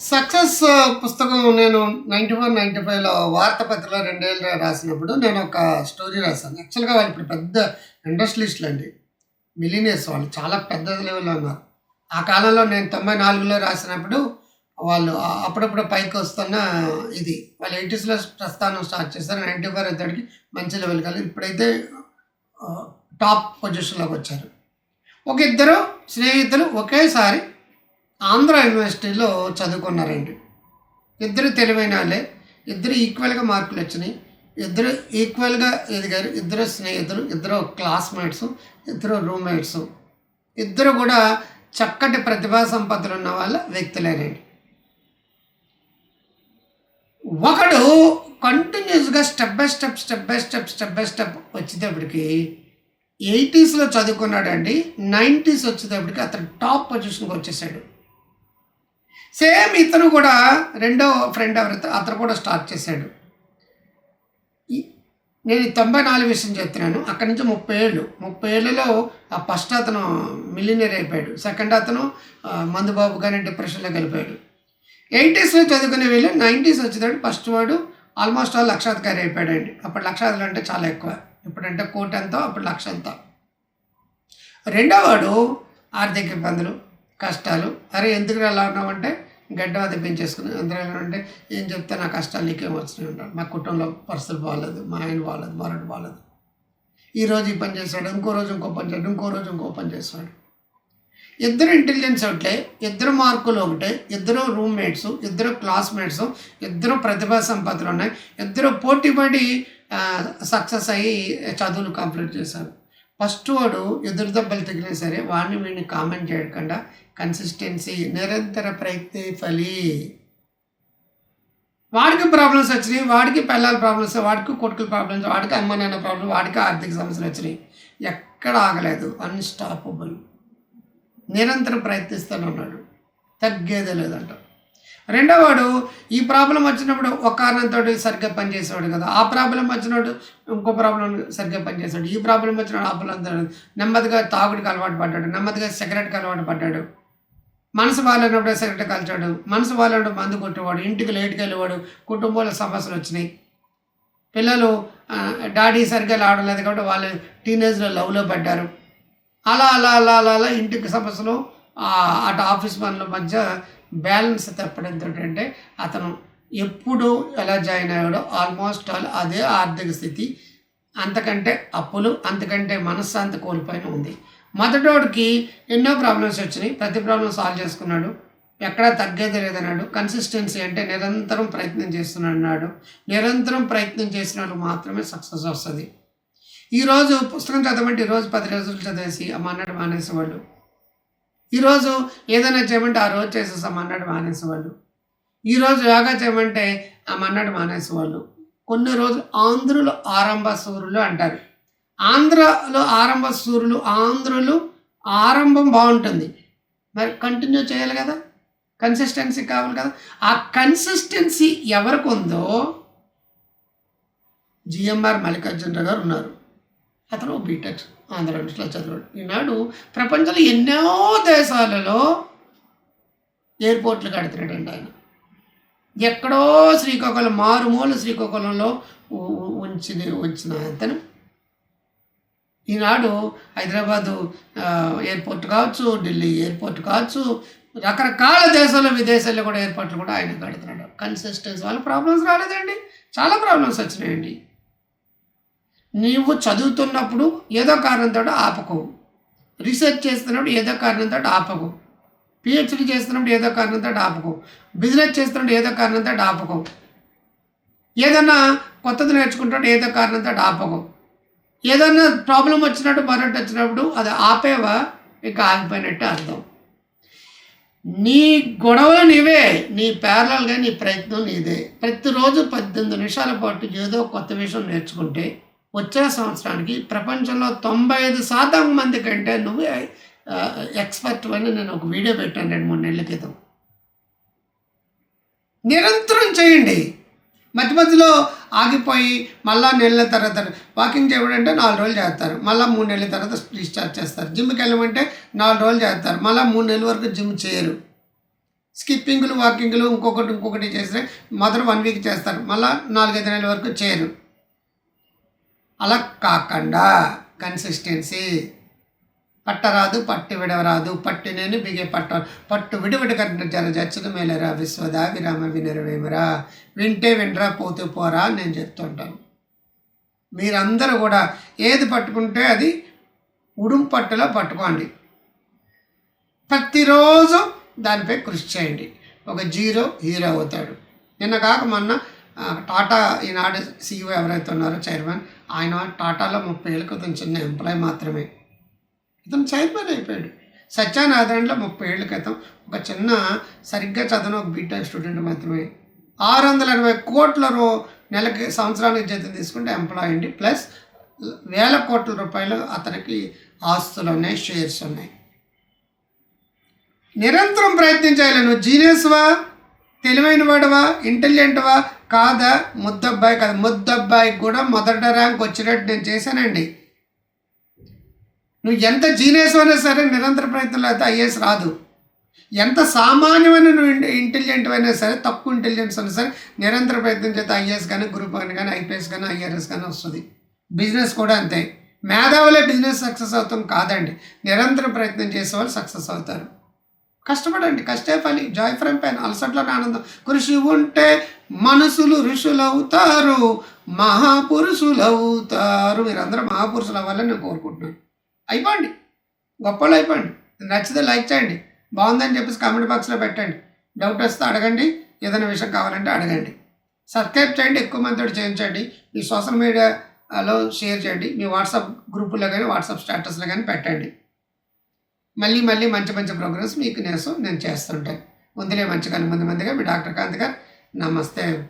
Success పుస్తకం నేను ninety four ninety ఫైవ్లో వార్తాపత్రికలో రెండేళ్ళు రాసినప్పుడు నేను ఒక స్టోరీ రాశాను. యాక్చువల్గా వాళ్ళు ఇప్పుడు పెద్ద ఇండస్ట్రియలిస్టులు అండి. మిలీనియర్స్ వాళ్ళు చాలా పెద్ద లెవెల్లో ఉన్నారు. ఆ కాలంలో నేను తొంభై నాలుగులో రాసినప్పుడు వాళ్ళు అప్పుడప్పుడు పైకి వస్తున్న ఇది వాళ్ళు ఎయిటీస్లో ప్రస్థానం స్టార్ట్ చేస్తారు నైంటీ ఫోర్ ఇద్దరికి మంచి లెవెల్ కలిగి ఇప్పుడైతే టాప్ పొజిషన్లోకి వచ్చారు. ఒక ఇద్దరు స్నేహితులు ఒకేసారి ఆంధ్ర యూనివర్సిటీలో చదువుకున్నారండి. ఇద్దరు తెలివైన వాళ్ళే ఇద్దరు ఈక్వల్గా మార్కులు వచ్చినాయి. ఇద్దరు ఈక్వల్గా ఎదిగారు ఇద్దరు స్నేహితులు ఇద్దరు క్లాస్మేట్స్ ఇద్దరు రూమ్మేట్స్ ఇద్దరు కూడా చక్కటి ప్రతిభా సంపత్తులు ఉన్న వాళ్ళ వ్యక్తులేనండి. ఒకడు కంటిన్యూస్గా step by step step by step step by step వచ్చేటప్పటికి ఎయిటీస్లో చదువుకున్నాడండి నైంటీస్ వచ్చేటప్పటికి అతను టాప్ పొజిషన్కి వచ్చేసాడు. సేమ్ ఇతను కూడా రెండో ఫ్రెండ్ ఎవరైతే అతను కూడా స్టార్ట్ చేశాడు. నేను తొంభై నాలుగు విషయం చెప్తున్నాను. అక్కడి నుంచి ముప్పై ఏళ్ళు. ముప్పై ఏళ్ళలో ఆ ఫస్ట్ అతను మిలినరీ అయిపోయాడు. సెకండ్ అతను మందుబాబు కానీ డిప్రెషన్లో వెళ్ళిపోయాడు ఎయిటీస్లో చదువుకునే వీళ్ళు నైంటీస్ వచ్చేటప్పుడు ఫస్ట్ వాడు ఆల్మోస్ట్ ఆల్ లక్షాధికారి అయిపోయాడండి. అప్పుడు లక్షాధికారులు అంటే చాలా ఎక్కువ. ఇప్పుడంటే కోటి ఎంతో అప్పుడు లక్ష ఎంతో. రెండో వాడు ఆర్థిక ఇబ్బందులు కష్టాలు. అరే ఎందుకు అలా ఉన్నామంటే గడ్డ అది పెంచేసుకుని అందరూ ఎలా అంటే ఏం చెప్తే నా కష్టాలు నీకేం వచ్చినాయి ఉంటాడు మా కుటుంబంలో పరిస్థితులు బాగాలేదు మా ఆయన బాగాలేదు మరొకటి బాగాలేదు ఈ రోజు ఈ పని చేస్తాడు ఇంకో రోజు ఇంకో పని చేస్తాడు ఇంకో రోజు ఇంకో పని చేస్తాడు. ఇద్దరు ఇంటెలిజెన్స్ ఒకటే ఇద్దరు మార్కులు ఒకటే ఇద్దరు రూమ్మేట్స్ ఇద్దరు క్లాస్మేట్స్ ఇద్దరు ప్రతిభా సంపదలు ఉన్నాయి. ఇద్దరు పోటీ పడి సక్సెస్ అయ్యి చదువులు కంప్లీట్ చేశారు. ఫస్ట్ వాడు ఎదురు దెబ్బలు తగిలినా సరే వాడిని వీడిని కామెంట్ చేయకుండా కన్సిస్టెన్సీ నిరంతర ప్రయత్ని ఫలి. వాడికి ప్రాబ్లమ్స్ వచ్చినాయి వాడికి పిల్లల ప్రాబ్లమ్స్ వాడికి కొడుకుల ప్రాబ్లమ్స్ వాడికి అమ్మ నాన్న ప్రాబ్లమ్ వాడికి ఆర్థిక సమస్యలు వచ్చినాయి. ఎక్కడ ఆగలేదు అన్స్టాపబుల్ నిరంతరం ప్రయత్నిస్తూనే ఉన్నాడు. తగ్గేదే లేదంట. రెండోవాడు ఈ ప్రాబ్లం వచ్చినప్పుడు ఒక కారణంతో సరిగ్గా పనిచేసేవాడు కదా. ఆ ప్రాబ్లం వచ్చినప్పుడు ఇంకో ప్రాబ్లం సరిగ్గా పనిచేసాడు ఈ ప్రాబ్లం వచ్చినప్పుడు ఆ ప్రాబ్లం నెమ్మదిగా తాగుడికి అలవాటు పడ్డాడు నెమ్మదిగా సిగరెట్కి అలవాటు పడ్డాడు. మనసు బాగాలేనప్పుడే సిగరెట్ కాల్చాడు. మనసు బాగాలేనప్పుడు మందు కొట్టేవాడు. ఇంటికి లేట్కి వెళ్ళేవాడు. కుటుంబంలో సమస్యలు వచ్చినాయి. పిల్లలు డాడీ సరిగ్గా ఆడలేదు కాబట్టి వాళ్ళు టీనేజ్లో లవ్లో పడ్డారు. అలా అలా అలా అలా అలా ఇంటికి సమస్యలు అటు ఆఫీస్ పనుల మధ్య బ్యాలెన్స్ తప్పడంతో అంటే అతను ఎప్పుడు ఎలా జాయిన్ అయ్యాడో ఆల్మోస్ట్ ఆల్ అదే ఆర్థిక స్థితి. అంతకంటే అప్పులు అంతకంటే మనశ్శాంతి కోల్పోయిన ఉంది. మొదటోడికి ఎన్నో ప్రాబ్లమ్స్ వచ్చినాయి. ప్రతి ప్రాబ్లం సాల్వ్ చేసుకున్నాడు. ఎక్కడా తగ్గేది లేదన్నాడు. కన్సిస్టెన్సీ అంటే నిరంతరం ప్రయత్నం చేస్తున్నాడు అన్నాడు. నిరంతరం ప్రయత్నం చేసిన మాత్రమే సక్సెస్ వస్తుంది. ఈరోజు పుస్తకం చదవమంటే ఈరోజు పది రోజులు చదివేసి ఆ మానేసేవాళ్ళు. ఈరోజు ఏదైనా చేయమంటే ఆ రోజు చేసేసి అమ్మన్నాడు మానేసేవాళ్ళు. ఈరోజు యోగా చేయమంటే ఆ మానేసేవాళ్ళు. కొన్ని రోజులు ఆంధ్రులు ఆరంభ సూర్యులు అంటారు. ఆంధ్రలో ఆరంభ సూర్యులు ఆంధ్రులు ఆరంభం బాగుంటుంది. మరి కంటిన్యూ చేయాలి కదా? కన్సిస్టెన్సీ కావాలి కదా? ఆ కన్సిస్టెన్సీ ఎవరికి ఉందో జిఎంఆర్ మల్లికార్జునరావు గారు ఉన్నారు. అతను బీటెక్ ఆంధ్ర యూనివర్సిటీలో చదివాడు. ఈనాడు ప్రపంచంలో ఎన్నో దేశాలలో ఎయిర్పోర్ట్లు కడుతున్నాడండి ఆయన. ఎక్కడో శ్రీకాకుళం మారుమూల శ్రీకాకుళంలో ఉంచి వచ్చిన అతను. ఈనాడు హైదరాబాదు ఎయిర్పోర్ట్ కావచ్చు ఢిల్లీ ఎయిర్పోర్ట్ కావచ్చు రకరకాల దేశాల్లో విదేశాల్లో కూడా ఏర్పాట్లు కూడా ఆయన కడుతున్నాడు కన్సిస్టెన్స్ వాళ్ళ ప్రాబ్లమ్స్ రాలేదండి. చాలా ప్రాబ్లమ్స్ వచ్చినాయండి. నీవు చదువుతున్నప్పుడు ఏదో కారణంతో ఆపకు. రీసెర్చ్ చేస్తున్నప్పుడు ఏదో కారణంతో ఆపకు. పిహెచ్డి చేస్తున్నప్పుడు ఏదో కారణంతో ఆపకు. బిజినెస్ చేస్తున్నప్పుడు ఏదో కారణంతో ఆపకు. ఏదన్నా కొత్తది నేర్చుకుంటాడు ఏదో కారణంతో ఆపకు. ఏదన్నా ప్రాబ్లం వచ్చినట్టు మరొకటి వచ్చినప్పుడు అది ఆపేవా? ఇక ఆగిపోయినట్టు అర్థం. నీ గొడవలు నీవే. నీ ప్యారలల్గా నీ ప్రయత్నం నీదే. ప్రతిరోజు పద్దెనిమిది నిమిషాల పాటు ఏదో కొత్త విషయం నేర్చుకుంటే వచ్చే సంవత్సరానికి ప్రపంచంలో తొంభై ఐదు శాతం మంది కంటే నువ్వే ఎక్స్పర్ట్ అని నేను ఒక వీడియో పెట్టాను రెండు మూడు నెలల క్రితం. నిరంతరం చేయండి. మధ్య మధ్యలో ఆగిపోయి మళ్ళా నెలల తర్వాత వాకింగ్ చేయడం అంటే నాలుగు రోజులు చేస్తారు. మళ్ళీ మూడు నెలల తర్వాత రీస్టార్ట్ చేస్తారు. జిమ్కి వెళ్ళమంటే నాలుగు రోజులు చేస్తారు. మళ్ళీ మూడు నెలల వరకు జిమ్ చేయరు. స్కిప్పింగ్లు వాకింగ్లు ఇంకొకటి ఇంకొకటి చేస్తే మొదటి వన్ వీక్ చేస్తారు. మళ్ళీ నాలుగైదు నెలల వరకు చేయరు. అలా కాకుండా కన్సిస్టెన్సీ పట్టరాదు పట్టు విడవరాదు. పట్టు నేను బిగే పట్ట పట్టు విడివిడి కంటే జర జచ్చును మేలరా విశ్వదా విరామ వినరవేమరా వింటే వినరా పోతూ పోరా అని నేను చెప్తుంటాను. మీరందరూ కూడా ఏది పట్టుకుంటే అది ఉడుం పట్టులో పట్టుకోండి. ప్రతిరోజు దానిపై కృషి చేయండి. ఒక జీరో హీరో అవుతాడు. నిన్న కాక మొన్న టాటా ఈనాడు సీఈఓ ఎవరైతే ఉన్నారో చైర్మన్ ఆయన టాటాలో ముప్పై ఏళ్ళ క్రితం చిన్న ఎంప్లాయ్ మాత్రమే. ఇతను చైర్మన్ అయిపోయాడు. సత్యానారాయణలో ముప్పై ఏళ్ళ క్రితం ఒక చిన్న సరిగ్గా చదివిన ఒక బీటెక్ స్టూడెంట్ మాత్రమే ఆరు వందల ఎనభై కోట్ల రూ నెలకి సంవత్సరానికి జీతం తీసుకుంటే ఎంప్లాయ్ అండి. ప్లస్ వేల కోట్ల రూపాయలు అతనికి ఆస్తులు ఉన్నాయి షేర్స్ ఉన్నాయి. నిరంతరం ప్రయత్నించాలి నువ్వు జీనియస్వా తెలివైన వాడవా ఇంటెలిజెంట్వా కాదా? ముద్దబ్బాయి కాదు. ముద్దబ్బాయి కూడా మొదట ర్యాంక్ వచ్చినట్టు నేను చేశానండి. నువ్వు ఎంత జీనియస్ అయినా సరే నిరంతర ప్రయత్నంలో అయితే ఐఏఎస్ రాదు. ఎంత సామాన్యమైన నువ్వు ఇంటెలిజెంట్ అయినా సరే తక్కువ ఇంటెలిజెన్స్ అయినా సరే నిరంతర ప్రయత్నం చేస్తే ఐఏఎస్ కానీ గ్రూప్ వన్ కానీ ఐపీఎస్ కానీ ఐఆర్ఎస్ కానీ వస్తుంది. బిజినెస్ కూడా అంతే. మేధావులే బిజినెస్ సక్సెస్ అవుతాం కాదండి. నిరంతర ప్రయత్నం చేసే వాళ్ళు సక్సెస్ అవుతారు. కష్టపడండి. కష్టే పని. Joy from pen. అలసట్లోనే ఆనందం. కృషి ఉంటే మనసులు ఋషులవుతారు. మహాపురుషులవుతారు. మీరందరూ మహాపురుషులు అవ్వాలని నేను కోరుకుంటున్నాను. అయిపోండి. గొప్పలు అయిపోండి. నచ్చితే లైక్ చేయండి. బాగుందని చెప్పేసి కామెంట్ బాక్స్లో పెట్టండి. డౌట్ వస్తే అడగండి. ఏదైనా విషయం కావాలంటే అడగండి. సబ్స్క్రైబ్ చేయండి. ఎక్కువ మందితో చేయించండి. మీ సోషల్ మీడియాలో షేర్ చేయండి. మీ వాట్సాప్ గ్రూపుల్లో కానీ వాట్సాప్ స్టేటస్లో కానీ పెట్టండి. మళ్ళీ మళ్ళీ మంచి మంచి ప్రోగ్రామ్స్ మీకు నేను నేను చేస్తుంటాను ముందులే మంచిగా ముందు మందిగా మీ డాక్టర్ కాంత్ గారు నమస్తే.